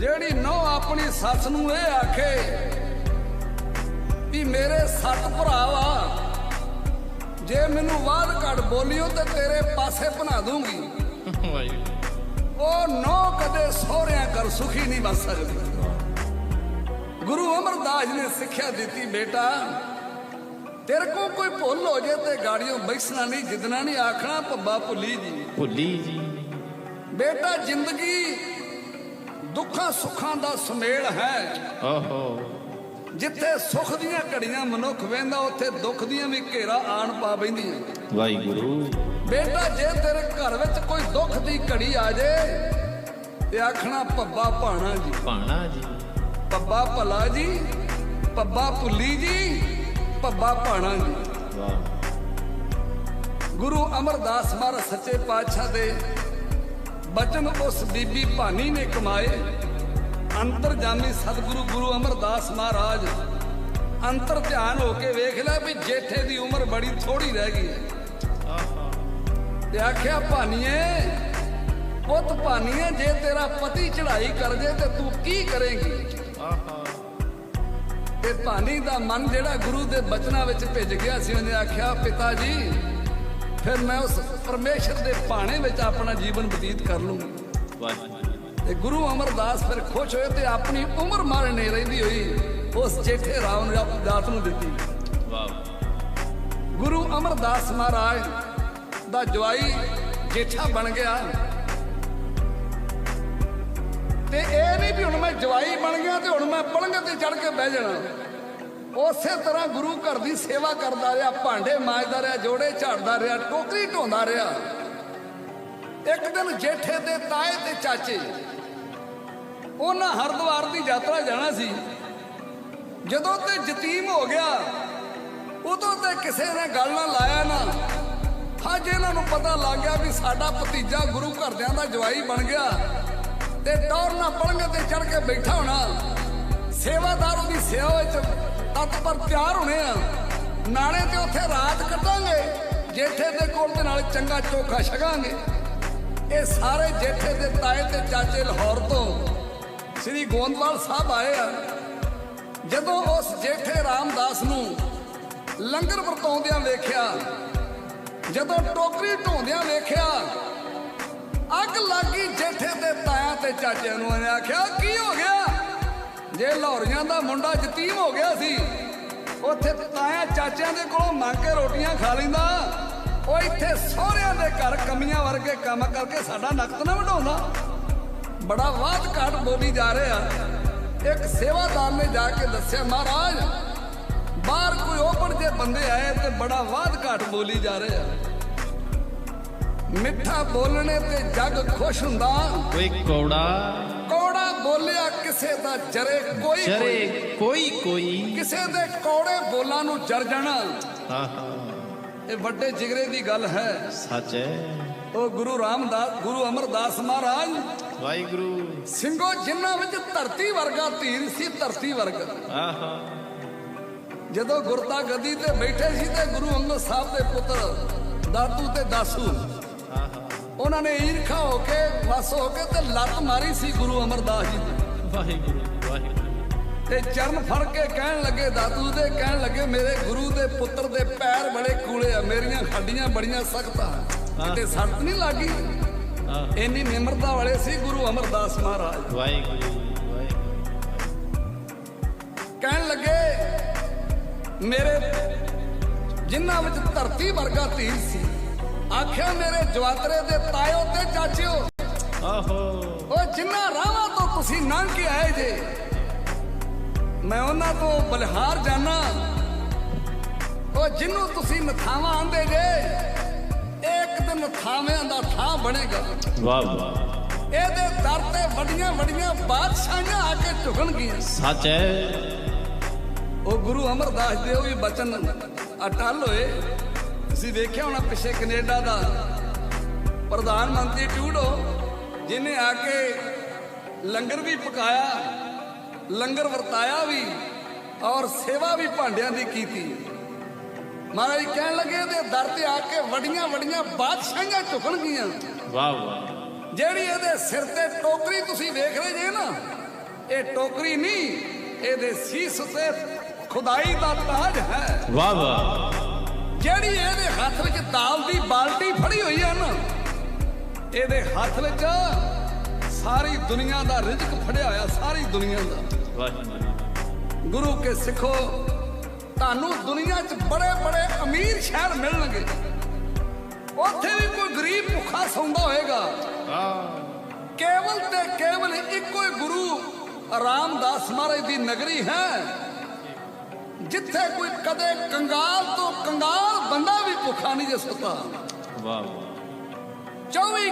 ਜਿਹੜੀ ਨੌ ਆਪਣੀ ਸੱਸ ਨੂੰ ਇਹ ਆਖੇ ਵੀ ਮੇਰੇ ਸੱਤ ਭਰਾ ਵਾ ਜੇ ਮੈਨੂੰ ਬਾਅਦ ਘੜ ਬੋਲਿਓ ਤੇ ਤੇਰੇ ਪਾਸੇ ਬਣਾ ਦੂੰਗੀ। ਉਹ ਨੌ ਕਦੇ ਸਹੁਰਿਆਂ ਕਰ ਸੁਖੀ ਨਹੀਂ ਬਸ ਸਕਦੀ। ਗੁਰੂ ਅਮਰਦਾਸ ਨੇ ਸਿੱਖਿਆ ਦਿੱਤੀ ਬੇਟਾ ਤੇਰੇ ਕੋ ਕੋਈ ਭੁੱਲ ਹੋ ਜੇ ਤੇ ਗਾੜੀਆਂ ਬੈਸਣਾ ਨਹੀਂ ਜਿੱਦਣਾ ਨਹੀਂ ਆਖਣਾ ਪੱਬਾ ਭੁੱਲੀ ਜੀ। ਭੁੱਲੀ ਜੀ। ਬੇਟਾ ਜ਼ਿੰਦਗੀ ਦੁੱਖਾਂ ਸੁੱਖਾਂ ਦਾ ਸੁਮੇਲ ਹੈ। ਓਹੋ ਜਿੱਥੇ ਸੁੱਖ ਦੀਆਂ ਘੜੀਆਂ ਮਨੁੱਖ ਵੇਂਦਾ ਉੱਥੇ ਦੁੱਖ ਦੀਆਂ ਵੀ ਘੇਰਾ ਆਣ ਪਾ ਬੈਂਦੀਆਂ। ਵਾਹਿਗੁਰੂ। ਬੇਟਾ ਜੇ ਤੇਰੇ ਘਰ ਵਿੱਚ ਕੋਈ ਦੁੱਖ ਦੀ ਘੜੀ ਆ ਜੇ ਤੇ ਆਖਣਾ ਪੱਬਾ ਭਾਣਾ ਜੀ। ਭਾਣਾ ਜੀ। ਪੱਬਾ ਭਲਾ ਜੀ ਪੱਬਾ ਭੁੱਲੀ ਜੀ ਪੱਬਾ ਭਾਣਾ ਜੀ। ਵਾਹ। ਗੁਰੂ ਅਮਰਦਾਸ ਮਹਾਰਾਜ ਸੱਚੇ ਪਾਤਸ਼ਾਹ ਦੇ ਬਚਨ ਉਸ ਬੀਬੀ ਭਾਨੀ ਨੇ ਕਮਾਏ। ਅੰਤਰਜਾਮੀ ਸਤਿਗੁਰੂ ਗੁਰੂ ਅਮਰਦਾਸ ਮਹਾਰਾਜ। ਅੰਤਰ ਧਿਆਨ ਹੋ ਕੇ ਵੇਖ ਲਿਆ ਵੀ ਜੇਠੇ ਦੀ ਉਮਰ ਬੜੀ ਥੋੜੀ ਰਹਿ ਗਈ ਤੇ ਆਖਿਆ, ਭਾਨੀਏ, ਪੁੱਤ ਭਾਨੀਏ, ਜੇ ਤੇਰਾ ਪਤੀ ਚੜ੍ਹਾਈ ਕਰ ਜੇ ਤੇ ਤੂੰ ਕੀ ਕਰੇਂਗੀ? ਤੇ ਭਾਨੀ ਦਾ ਮਨ ਜਿਹੜਾ ਗੁਰੂ ਦੇ ਬਚਨਾਂ ਵਿੱਚ ਭਿੱਜ ਗਿਆ ਸੀ, ਉਹਨੇ ਆਖਿਆ, ਪਿਤਾ ਜੀ ਫਿਰ ਮੈਂ ਉਸ ਪਰਮੇਸ਼ਰ ਦੇ ਭਾਣੇ ਵਿੱਚ ਆਪਣਾ ਜੀਵਨ ਬਤੀਤ ਕਰ ਲੂੰਗਾ। ਤੇ ਗੁਰੂ ਅਮਰਦਾਸ ਫਿਰ ਖੁਸ਼ ਹੋਏ ਤੇ ਆਪਣੀ ਉਮਰ ਮਾਰਨੇ ਰਹਿੰਦੀ ਹੋਈ ਉਸ ਜੇਠੇ ਰਾਮ ਨੂੰ ਨੂੰ ਦਿੱਤੀ। ਵਾਹ ਗੁਰੂ ਅਮਰਦਾਸ ਮਹਾਰਾਜ ਦਾ ਜਵਾਈ ਜੇਠਾ ਬਣ ਗਿਆ। ਤੇ ਇਹ ਨਹੀਂ ਵੀ ਹੁਣ ਮੈਂ ਜਵਾਈ ਬਣ ਗਿਆ ਤੇ ਹੁਣ ਮੈਂ ਪਲੰਘ ਤੇ ਚੜ ਕੇ ਬਹਿ ਜਾਣਾ। ਉਸੇ ਤਰ੍ਹਾਂ ਗੁਰੂ ਘਰ ਦੀ ਸੇਵਾ ਕਰਦਾ ਰਿਹਾ, ਭਾਂਡੇ ਮਾਂਜਦਾ ਰਿਹਾ, ਜੋੜੇ ਝਾੜਦਾ ਰਿਹਾ, ਟੋਕਰੀ ਢੋਂਦਾ ਰਿਹਾ। ਇੱਕ ਦਿਨ ਜੇਠੇ ਦੇ ਤਾਏ ਤੇ ਚਾਚੇ, ਉਹਨਾਂ ਹਰਦੁਆਰ ਦੀ ਯਾਤਰਾ ਜਾਣਾ ਸੀ। ਜਦੋਂ ਤੇ ਯਤੀਮ ਹੋ ਗਿਆ, ਉਦੋਂ ਤੇ ਕਿਸੇ ਨੇ ਗੱਲ ਨਾ ਲਾਇਆ ਨਾ, ਅੱਜ ਇਹਨਾਂ ਨੂੰ ਪਤਾ ਲੱਗ ਗਿਆ ਵੀ ਸਾਡਾ ਭਤੀਜਾ ਗੁਰੂ ਘਰਦਿਆਂ ਦਾ ਜਵਾਈ ਬਣ ਗਿਆ ਤੇ ਟੌਰ ਨਾ ਪਲੰਘ ਤੇ ਚੜ ਕੇ ਬੈਠਾ ਹੋਣਾ। ਸੇਵਾਦਾਰ ਉਹਦੀ ਸੇਵਾ ਵਿੱਚ ਤਤਪਰ ਤਿਆਰ ਹੋਣੇ ਆ। ਨਾਲੇ ਤੇ ਉੱਥੇ ਰਾਤ ਕੱਟਾਂਗੇ ਜੇਠੇ ਦੇ ਕੋਲ ਤੇ ਨਾਲ ਚੰਗਾ ਚੋਖਾ ਛਕਾਂਗੇ। ਇਹ ਸਾਰੇ ਜੇਠੇ ਦੇ ਤਾਏ ਤੇ ਚਾਚੇ ਲਾਹੌਰ ਤੋਂ ਸ੍ਰੀ ਗੋਂਦਵਾਲ ਸਾਹਿਬ ਆਏ ਆ। ਜਦੋਂ ਉਸ ਜੇਠੇ ਰਾਮਦਾਸ ਨੂੰ ਲੰਗਰ ਵਰਤਾਉਂਦਿਆਂ ਵੇਖਿਆ, ਜਦੋਂ ਟੋਕਰੀ ਢੋਂਦਿਆਂ ਵੇਖਿਆ, ਅੱਗ ਲੱਗੀ ਜੇਠੇ ਦੇ ਤਾਇਆ ਤੇ ਚਾਚਿਆਂ ਨੂੰ। ਇਹਨੇ ਆਖਿਆ, ਕੀ ਹੋ ਗਿਆ? ਜੇ ਲਾਹੌਰੀਆਂ ਦਾ ਮੁੰਡਾ ਯਤੀਮ ਹੋ ਗਿਆ ਸੀ, ਉੱਥੇ ਤਾਇਆ ਚਾਚਿਆਂ ਦੇ ਕੋਲੋਂ ਮੰਗ ਕੇ ਰੋਟੀਆਂ ਖਾ ਲੈਂਦਾ। ਉਹ ਇੱਥੇ ਸਹੁਰਿਆਂ ਦੇ ਘਰ ਕਮੀਆਂ ਵਰਗੇ ਕੰਮ ਕਰਕੇ ਸਾਡਾ ਨਕਤ ਨਾ ਵਢਾਉਂਦਾ। ਬੜਾ ਬਾਤ ਘਾਟ ਬੋਲੀ ਜਾ ਰਿਹਾ। ਇੱਕ ਸੇਵਾਦਾਰ ਨੇ ਜਾ ਕੇ ਦੱਸਿਆ, ਮਹਾਰਾਜ, ਬਾਹਰ ਕੋਈ ਓਪਨ ਜੇ ਬੰਦੇ ਆਏ ਤੇ ਬੜਾ ਬਾਤ ਘਾਟ ਬੋਲੀ ਜਾ ਰਿਹਾ। ਮਿੱਠਾ ਬੋਲਣੇ ਤੇ ਜੱਗ ਖੁਸ਼ ਹੁੰਦਾ। ਕੋਈ ਕੌੜਾ ਬੋਲਿਆ ਕਿਸੇ ਦਾ ਜਰੇ ਕੋਈ ਚਰੇ ਕੋਈ। ਕੋਈ ਕਿਸੇ ਦੇ ਕੌੜੇ ਬੋਲਾਂ ਨੂੰ ਜਰ ਜਾਣਾ। ਆਹਾ ਇਹ ਵੱਡੇ ਜਿਗਰੇ ਦੀ ਗੱਲ ਹੈ। ਸੱਚ ਹੈ। ਉਹ ਗੁਰੂ ਰਾਮਦਾਸ ਗੁਰੂ ਅਮਰਦਾਸ ਮਹਾਰਾਜ। ਵਾਹਿਗੁਰੂ। ਸਿੰਘੋ ਜਿਨ੍ਹਾਂ ਵਿੱਚ ਧਰਤੀ ਵਰਗਾ ਧੀਰ ਸੀ ਧਰਤੀ ਵਰਗਾ। ਆਹਾ ਜਦੋਂ ਗੁਰਤਾ ਗੱਦੀ ਤੇ ਬੈਠੇ ਸੀ ਤੇ ਗੁਰੂ ਅੰਗਦ ਸਾਹਿਬ ਦੇ ਪੁੱਤਰ ਦਾਤੂ ਤੇ ਦਾਸੂ ਉਹਨਾਂ ਨੇ ਈਰਖਾ ਹੋ ਕੇ ਵਸ ਹੋ ਕੇ ਤੇ ਲੱਤ ਮਾਰੀ ਸੀ ਗੁਰੂ ਅਮਰਦਾਸ ਜੀ ਦੀ। ਵਾਹਿਗੁਰੂ ਵਾਹਿਗੁਰੂ। ਤੇ ਚਰਨ ਫੜ ਕੇ ਕਹਿਣ ਲੱਗੇ ਦਾਦੂ ਦੇ ਕਹਿਣ ਲੱਗੇ ਮੇਰੇ ਗੁਰੂ ਦੇ ਪੁੱਤਰ ਦੇ ਪੈਰ ਬੜੇ ਕੂਲੇ ਆ ਮੇਰੀਆਂ ਹੱਡੀਆਂ ਬੜੀਆਂ ਸਖਤ ਆ। ਕਿਤੇ ਸੱਟ ਨਹੀਂ ਲੱਗੀ? ਇੰਨੀ ਨਿਮਰਤਾ ਵਾਲੇ ਸੀ ਗੁਰੂ ਅਮਰਦਾਸ ਮਹਾਰਾਜ। ਵਾਹਿਗੁਰੂ ਵਾਹਿਗੁਰੂ। ਕਹਿਣ ਲੱਗੇ ਮੇਰੇ ਜਿਨ੍ਹਾਂ ਵਿੱਚ ਧਰਤੀ ਵਰਗਾ ਧੀਰ ਸੀ ਆਖਿਆ ਮੇਰੇ ਜਵਾਤਰੇ ਦੇ ਤਾਇਓ ਤੇ ਚਾਚਿਓ। ਆਹੋ। ਉਹ ਜਿਨ੍ਹਾਂ ਰਾਵਾਂ ਤੋਂ ਤੁਸੀਂ ਲੰਘ ਕੇ ਆਏ ਜੇ ਮੈਂ ਉਹਨਾਂ ਤੋਂ ਬਲਿਹਾਰ ਜਾਣਾ ਉਹ ਜਿੰਨੂੰ ਤੁਸੀਂ ਨਥਾਵਾਂ ਆਂਦੇ ਜੇ ਇੱਕ ਦਿਨ ਥਾਵਿਆਂ ਦਾ ਥਾਂ ਬਣੇਗਾ। ਵਾਹ ਵਾਹ। ਇਹਦੇ ਦਰ ਤੇ ਵੱਡੀਆਂ ਵੱਡੀਆਂ ਬਾਦਸ਼ਾਹਾਂ ਆ ਕੇ ਝੁਕਣਗੀਆਂ। ਸੱਚ ਹੈ। ਉਹ ਗੁਰੂ ਅਮਰਦਾਸ ਦੇ ਉਹ ਵੀ ਬਚਨ ਅਟਲ ਹੋਏ। ਤੁਸੀਂ ਵੇਖਿਆ ਹੋਣਾ ਪਿੱਛੇ ਕੈਨੇਡਾ ਦਾ ਪ੍ਰਧਾਨ ਮੰਤਰੀ ਟੂਡੋ ਜਿਹਨੇ ਆ ਕੇ ਲੰਗਰ ਵੀ ਪਕਾਇਆ ਲੰਗਰ ਵਰਤਾਇਆ ਵੀ ਔਰ ਸੇਵਾ ਵੀ ਭਾਂਡਿਆਂ ਦੀ ਕੀਤੀ। ਮਹਾਰਾਜ ਕਹਿਣ ਲੱਗੇ ਇਹਦੇ ਦਰ ਤੇ ਆ ਕੇ ਵੱਡੀਆਂ ਵੱਡੀਆਂ ਬਾਦਸ਼ਾਹਾਂ ਝੁਕਣਗੀਆਂ ਵਾਹ ਵਾਹ। ਜਿਹੜੀ ਇਹਦੇ ਸਿਰ ਤੇ ਟੋਕਰੀ ਤੁਸੀਂ ਵੇਖ ਰਹੇ ਜੇ ਨਾ ਇਹ ਟੋਕਰੀ ਨਹੀਂ ਇਹਦੇ ਸੀਸ ਤੇ ਖੁਦਾਈ ਦਾ ਤਾਜ ਹੈ। ਵਾਹ ਵਾਹ। ਜਿਹੜੀ ਇਹਦੇ ਹੱਥ ਵਿੱਚ ਦਾਲ ਦੀ ਬਾਲਟੀ ਫੜੀ ਹੋਈ ਹੈ ਨਾ, ਇਹਦੇ ਹੱਥ ਵਿੱਚ ਸਾਰੀ ਦੁਨੀਆ ਦਾ ਰਿਜ਼ਕ ਫੜਿਆ ਹੋਇਆ, ਸਾਰੀ ਦੁਨੀਆ ਦਾ। ਵਾਹ ਗੁਰੂ ਕੇ ਸਿੱਖੋ, ਤੁਹਾਨੂੰ ਦੁਨੀਆ 'ਚ ਬੜੇ ਬੜੇ ਅਮੀਰ ਸ਼ਹਿਰ ਮਿਲਣਗੇ। ਉੱਥੇ ਵੀ ਕੋਈ ਗਰੀਬ ਭੁੱਖਾ ਸੌਂਦਾ ਹੋਏਗਾ। ਕੇਵਲ ਤੇ ਕੇਵਲ ਇੱਕੋ ਹੀ ਗੁਰੂ ਰਾਮਦਾਸ ਮਹਾਰਾਜ ਦੀ ਨਗਰੀ ਹੈ, ਜਿੱਥੇ ਕੋਈ ਕਦੇ ਕੰਗਾਲ ਤੋਂ ਕੰਗਾਲ ਬੰਦਾ ਵੀ ਭੁੱਖਾ ਨਹੀਂ ਜੇ ਸੁੱਤਾ। ਵਾਹ 24